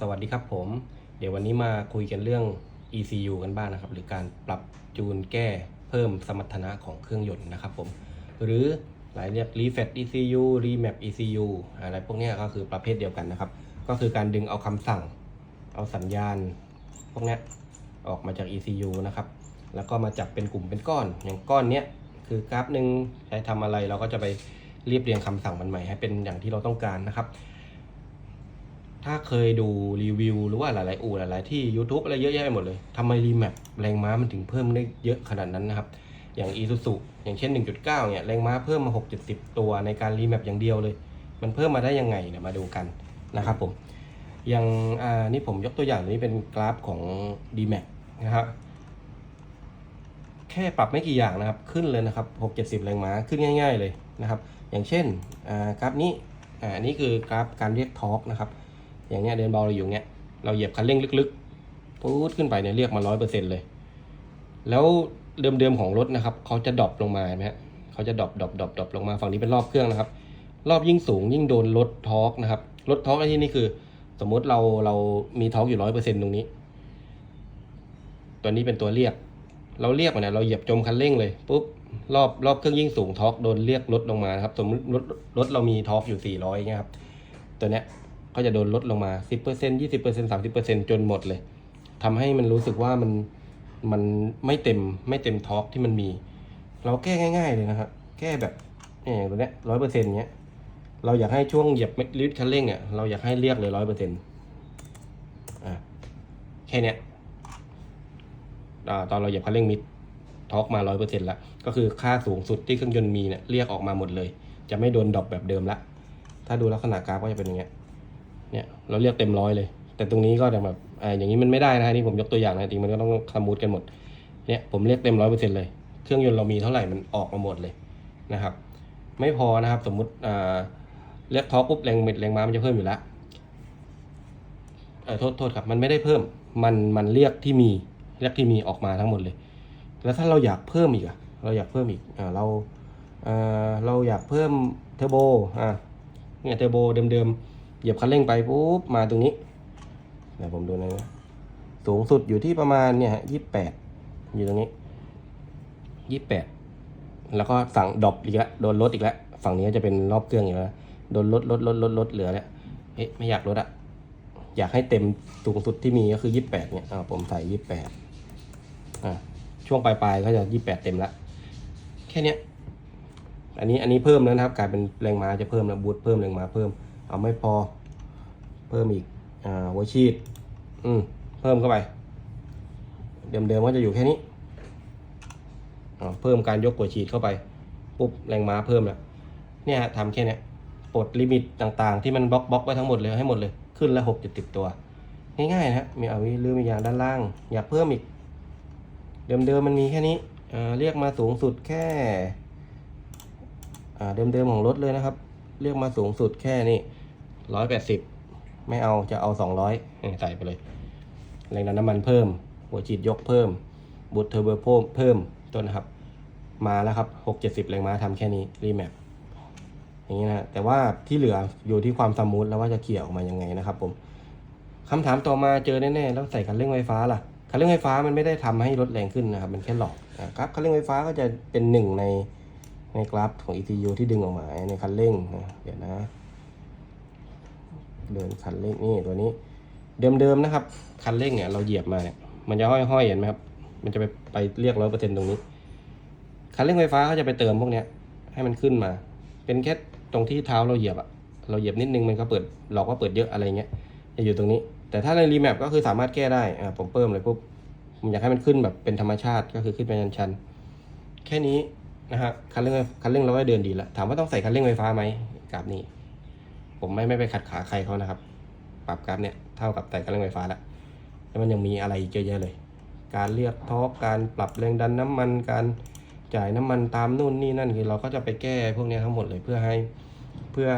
สวัสดีครับผม เดี๋ยววันนี้มาคุยกันเรื่อง ECU กันบ้างนะครับ หรือการปรับจูนแก้เพิ่มสมรรถนะของเครื่องยนต์นะครับผม หรือหลายเรียก refet ECU remap ECU อะไรพวกนี้ก็คือประเภทเดียวกันนะครับ ก็คือการดึงเอาคำสั่ง เอาสัญญาณ พวกนี้ออกมาจาก ECU นะครับ แล้วก็มาจับเป็นกลุ่มเป็นก้อน อย่างก้อนเนี้ยคือกราฟหนึ่งใช้ทำอะไรเราก็จะไปเรียบเรียงคำสั่งมันใหม่ให้เป็นอย่างที่เราต้องการนะครับ ถ้าเคยดูรีวิวหรือว่าหลายๆ อู่หลาย ๆ ที่ YouTube อะไรเยอะแยะไปหมดเลยทำไมรีแมปแรงม้ามันถึงเพิ่มได้เยอะขนาดนั้นนะครับ อย่าง i s u z u อย่างเช่น 1.9 เนี่ย แรงม้าเพิ่มมา 6-10 ตัวในการรีแมปอย่างเดียวเลย มันเพิ่มมาได้ยังไงเนี่ยมาดูกันนะครับผม อย่างอ่านี่ผมยกตัวอย่างนี้เป็นกราฟของ d m a x นะครับแค่ปรับไม่กี่อย่างนะครับ ขึ้นเลยนะครับ 6 70 แรงม้าขึ้นง่าย ๆ เลยนะครับ อย่างเช่นกราฟนี้อ่าอันนี้คือกราฟการเรียกทอร์กนะครับ อย่างเนี้ยเดินเบาเราอยู่เนี้ยเราเหยียบคันเร่งลึกๆปุ๊ดขึ้นไปเนี่ยเรียกมาร้อยเปอร์เซ็นเลย แล้วเดิมๆของรถนะครับเขาจะดรอปลงมาเห็นไหมฮะเขาจะดรอปดรอปดรอปดรอปลงมาฝั่งนี้เป็นรอบเครื่องนะครับ รอบยิ่งสูงยิ่งโดนลดทอร์กนะครับลดทอร์กในที่นี่คือ สมมุติเราเรามีทอร์กอยู่ร้อยเปอร์เซ็นตรงนี้ ตัวนี้เป็นตัวเรียก เราเรียกมาเนี่ยเราเหยียบจมคันเร่งเลยปุ๊บรอบรอบเครื่องยิ่งสูงทอร์กโดนเรียกลดลงมานะครับ สมมติรถรถเรามีทอร์กอยู่ 400เงี้ยครับ ตัวเนี้ย ก็จะโดนลดลงมา 10% 20% 30%จนหมดเลยทำให้มันรู้สึกว่ามันมันไม่เต็มไม่เต็มท็อกที่มันมี เราแก้ง่าย ๆเลยนะครับ แก้แบบเนี่ยตัวเนี้ยร้อยเปอร์เซ็นต์เนี้ยเราอยากให้ช่วงเหยียบลิฟต์คันเร่งอะเราอยากให้เรียกเลยร้อยเปอร์เซ็นต์อ่าแค่เนี้ยอ่าตอนเราเหยียบคันเร่งมิดท็อกมาร้อยเปอร์เซ็นต์ละก็คือค่าสูงสุดที่เครื่องยนต์มีเนี่ยเรียกออกมาหมดเลย จะไม่โดนดรอปแบบเดิมละถ้าดูลักษณะกราฟก็จะเป็นอย่างเงี้ย เนี่ยเราเรียกเต็มร้อยเลย แต่ตรงนี้ก็แบบอ่าอย่างนี้มันไม่ได้นะนี่ผมยกตัวอย่างนะจริงมันก็ต้องสมูทกันหมดเนี่ยผมเรียกเต็มร้อยเปอร์เซ็นต์เลย เครื่องยนต์เรามีเท่าไหร่มันออกมาหมดเลยนะครับ ไม่พอนะครับสมมุติอ่าเรียกทอร์กปุ๊บแรงเม็ดแรงม้ามันจะเพิ่มอยู่แล้วเออโทษโทษครับมันไม่ได้เพิ่มมันมันเรียกที่มีเรียกที่มีออกมาทั้งหมดเลย แล้วถ้าเราอยากเพิ่มอีกอะเราอยากเพิ่มอีกอ่าเราเอ่อเราอยากเพิ่มเทอร์โบอ่าเนี่ยเทอร์โบเดิมๆ ยียบคันเร่งไปปุ๊บมาตรงนี้เดี๋ยวผมดูนะสูงสุดอยู่ที่ประมาณเนี่ยฮะยี่แปดอยู่ตรงนี้ยี่แปดแล้วก็สั่งดรอปอีกแล้วโดนลดอีกแล้วฝั่งนี้จะเป็นรอบเครื่องอยู่แล้วโดนลดลดลดลดลดเหลือแล้วเอ๊ะไม่อยากลดอะอยากให้เต็มสูงสุดที่มีก็คือยี่แปดเนี่ยอ่าผมใส่ยี่แปดอ่าช่วงปลายๆก็จะยี่แปดเต็มละแค่เนี้ยอันนี้อันนี้เพิ่มแล้วนะครับ กลายเป็นแรงม้าจะเพิ่มแล้วบูทเพิ่มแรงม้าเพิ่ม เอาไม่พอ เพิ่มอีกอ่าหัวชีด อืม เพิ่มเข้าไป เดิมๆก็จะอยู่แค่นี้เพิ่มการยกหัวชีดเข้าไป ปุ๊บแรงม้าเพิ่มแล้วเนี่ยทำแค่นี้ปลดลิมิตต่างๆ ที่มันบล็อกบล็อกไว้ทั้งหมดเลยให้หมดเลยขึ้นละหกจุดติดตัว ง่ายๆนะมีเอาวิลืมอีกอย่างด้านล่าง อยากเพิ่มอีก เดิมๆมันมีแค่นี้เรียกมาสูงสุดแค่เดิมๆของรถเลยนะครับ เรียกมาสูงสุดแค่นี้ ร้อยแปดสิบไม่เอาจะเอาสองร้อยใส่ไปเลย แรงดันน้ำมันเพิ่ม หัวฉีดยกเพิ่ม บูทเทอร์โบเพิ่มเพิ่มต้นนะครับ มาแล้วครับหกเจ็ดสิบแรงม้าทำแค่นี้รีแมปอย่างนี้นะแต่ว่าที่เหลืออยู่ที่ความสมูทแล้วว่าจะเขี่ยออกมายังไงนะครับผมคำถามต่อมาเจอแน่ๆแล้วใส่คันเร่งไฟฟ้าล่ะคันเร่งไฟฟ้ามันไม่ได้ทำให้รถแรงขึ้นนะครับ มันแค่หลอกนะครับคันเร่งไฟฟ้าก็จะเป็นหนึ่งในในกราฟของ ECU ที่ดึงออกมาในคันเร่งนะเดี๋ยวนะ เดินคันเร่งนี่ตัวนี้ เดิมๆนะครับ คันเร่งเนี่ยเราเหยียบมาเนี่ยมันจะห้อยๆเห็นไหมครับ มันจะไปไปเรียกร้อยเปอร์เซ็นต์ตรงนี้ คันเร่งไฟฟ้าเขาจะไปเติมพวกเนี้ย ให้มันขึ้นมา เป็นแค่ตรงที่เท้าเราเหยียบอะเราเหยียบนิดนึงมันก็เปิดหลอกว่าเปิดเยอะอะไรเงี้ยจะอยู่ตรงนี้ แต่ถ้าในรีแมปก็คือสามารถแก้ได้อ่าผมเพิ่มเลยปุ๊บผมอยากให้มันขึ้นแบบเป็นธรรมชาติก็คือขึ้นไปชันๆแค่นี้นะฮะคันเร่งคันเร่งเราก็เดินดีแล้วถามว่าต้องใส่คันเร่งไฟฟ้าไหมกราฟนี้ ผมไม่ไม่ไปขัดขาใครเขานะครับ ปรับกราฟเนี่ยเท่ากับใส่คันเร่งไฟฟ้าแล้วแล้วมันยังมีอะไรอีกเยอะแยะเลย การเรียกทอการปรับแรงดันน้ำมันการจ่ายน้ำมันตามนู่นนี่นั่นคือเราก็จะไปแก้พวกนี้ทั้งหมดเลยเพื่อให้เพื่อ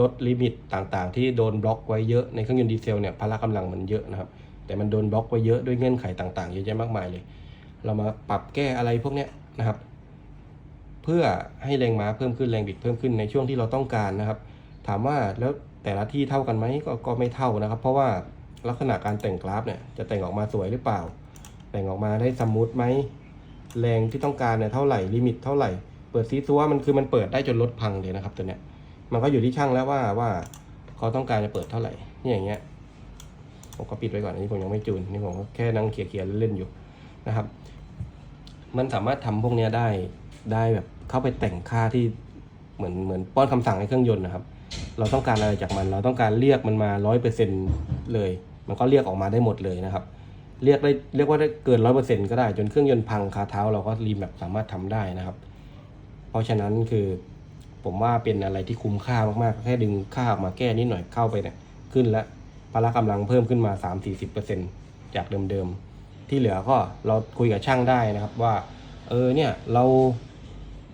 ลดลิมิตต่างๆ ที่โดนบล็อกไว้เยอะในเครื่องยนต์ดีเซลเนี่ยพละกำลังมันเยอะนะครับแต่มันโดนบล็อกไว้เยอะด้วยเงื่อนไขต่างๆเยอะแยะมากมายเลย เรามาปรับแก้อะไรพวกนี้นะครับ เพื่อให้แรงม้าเพิ่มขึ้นแรงบิดเพิ่มขึ้นในช่วงที่เราต้องการนะครับ ถามว่าแล้วแต่ละที่เท่ากันไหมก็ก็ไม่เท่านะครับ เพราะว่าลักษณะการแต่งกราฟเนี่ยจะแต่งออกมาสวยหรือเปล่า แต่งออกมาได้สมูทไหมแรงที่ต้องการเนี่ยเท่าไหร่ลิมิตเท่าไหร่ เปิดซีซัวมันคือมันเปิดได้จนรถพังเลยนะครับตัวเนี้ยมันก็อยู่ที่ช่างแล้วว่าว่าเขาต้องการจะเปิดเท่าไหร่นี่อย่างเงี้ยผมก็ปิดไว้ก่อนอันนี้ผมยังไม่จูนนี่ผมก็แค่นั่งเขี่ยๆเล่นอยู่นะครับ มันสามารถทำพวกเนี้ยได้ได้แบบเข้าไปแต่งค่าที่เหมือนเหมือนป้อนคำสั่งให้เครื่องยนต์นะครับ เราต้องการอะไรจากมัน เราต้องการเรียกมันมาร้อยเปอร์เซ็นเลย มันก็เรียกออกมาได้หมดเลยนะครับ เรียกได้เรียกว่าได้เกินร้อยเปอร์เซ็นก็ได้ จนเครื่องยนต์พังคาเท้าเราก็รีแมปสามารถทำได้นะครับ เพราะฉะนั้นคือผมว่าเป็นอะไรที่คุ้มค่ามากๆ แค่ดึงค่าออกมาแก้นิดหน่อยเข้าไปเนี่ยขึ้นแล้วพละกำลังเพิ่มขึ้นมา 3-40%จากเดิมๆ ที่เหลือก็เราคุยกับช่างได้นะครับว่า เออเนี่ยเรา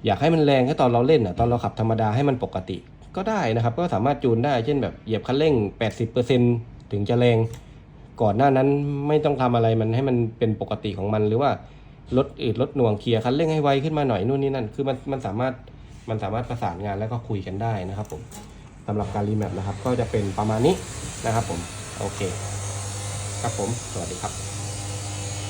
อยากให้มันแรงแค่ตอนเราเล่นอะตอนเราขับธรรมดาให้มันปกติ ก็ได้นะครับ ก็สามารถจูนได้ เช่นแบบเหยียบคันเร่ง 80%ถึงจะแรง ก่อนหน้านั้นไม่ต้องทำอะไรมันให้มันเป็นปกติของมัน หรือว่าลดอืดลดหน่วงเคลียร์คันเร่งให้ไวขึ้นมาหน่อยนู่นนี่นั่น คือมันมันสามารถมันสามารถประสานงานแล้วก็คุยกันได้นะครับผมสำหรับการรีแมปนะครับ ก็จะเป็นประมาณนี้นะครับผม โอเค ครับผม สวัสดีครับ